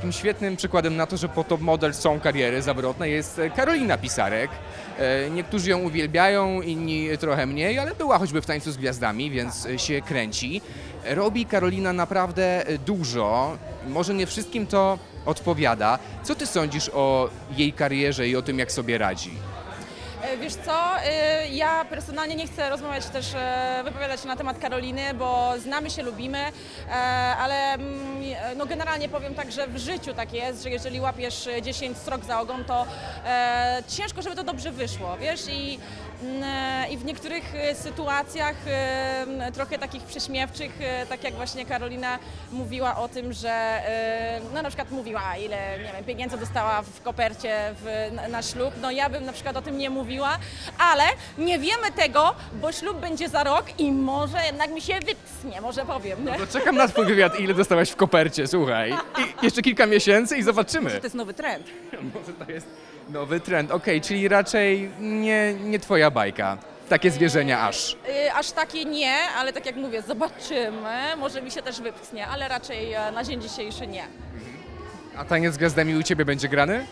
takim świetnym przykładem na to, że po top model są kariery zawrotne jest e, Karolina Pisarek. E, Niektórzy ją uwielbiają, inni trochę mniej, ale była choćby w Tańcu z Gwiazdami, więc e, się kręci. Robi Karolina naprawdę dużo. Może nie wszystkim to odpowiada. Co ty sądzisz o jej karierze i o tym, jak sobie radzi? Wiesz co, e, ja personalnie nie chcę rozmawiać też, e, wypowiadać się na temat Karoliny, bo znamy się, lubimy, e, ale mm, no generalnie powiem tak, że w życiu tak jest, że jeżeli łapiesz e, 10 strok za ogon, to ciężko, żeby to dobrze wyszło, wiesz, i, mm, i w niektórych sytuacjach e, m, trochę takich prześmiewczych, tak jak właśnie Karolina mówiła o tym, że no na przykład mówiła, ile nie wiem, pieniędzy dostała w kopercie w, na, na ślub, no ja bym na przykład o tym nie mówiła, ale nie wiemy tego, bo ślub będzie za rok i może jednak mi się wypsnie, może powiem, nie? To czekam na twój wywiad, ile dostałaś w kopercie, słuchaj. I jeszcze kilka miesięcy i zobaczymy. To jest nowy trend. Może to jest nowy trend. Okej, czyli raczej nie, nie twoja bajka. Takie zwierzenia aż. Y, Aż takie nie, ale tak jak mówię, zobaczymy, może mi się też wypsnie, ale raczej e, na dzień dzisiejszy nie. A taniec z gwiazdami u ciebie będzie grany?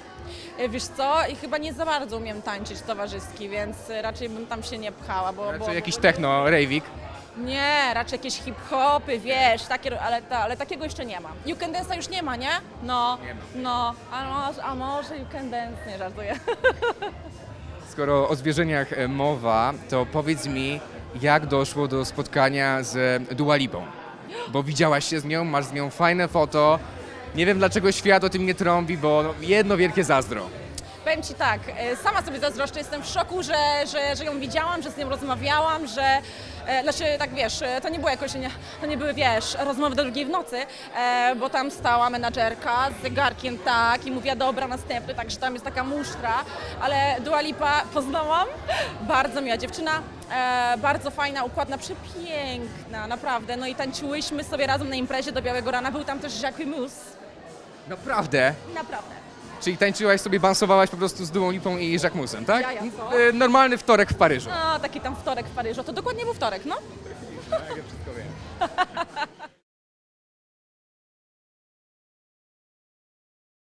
Y, Wiesz co, i chyba nie za bardzo umiem tańczyć towarzyski, więc raczej bym tam się nie pchała, bo... bo Czy jakiś techno, ravik? Nie, raczej jakieś hip-hopy, wiesz, takie, ale, ta, ale takiego jeszcze nie ma. You Can Dance'a już nie ma, nie? No, Nie ma. no, a może, a może You Can Dance, nie żartuję. Skoro o zwierzeniach e, mowa, to powiedz mi, jak doszło do spotkania z Dua Lipą? Bo widziałaś się z nią, masz z nią fajne foto. Nie wiem dlaczego świat o tym nie trąbi, bo no, jedno wielkie zazdro. Powiem Ci tak, e, sama sobie zazdroszczę, jestem w szoku, że, że, że ją widziałam, że z nią rozmawiałam, że, e, znaczy tak wiesz, e, to nie było jakoś, nie, to nie były wiesz, rozmowy do drugiej w nocy, bo tam stała menadżerka z zegarkiem tak i mówiła dobra następny, także tam jest taka musztra, ale Dua Lipa poznałam, bardzo miła dziewczyna, bardzo fajna, układna, przepiękna, naprawdę, no i tańczyłyśmy sobie razem na imprezie do białego rana, był tam też Jacques Mus, Naprawdę? naprawdę. Czyli tańczyłaś sobie, bansowałaś po prostu z Duą Lipą i Jacquemusem, tak? Ja, ja, co? E, Normalny wtorek w Paryżu. No, taki tam wtorek w Paryżu, to dokładnie był wtorek, no. Ja wszystko wiem.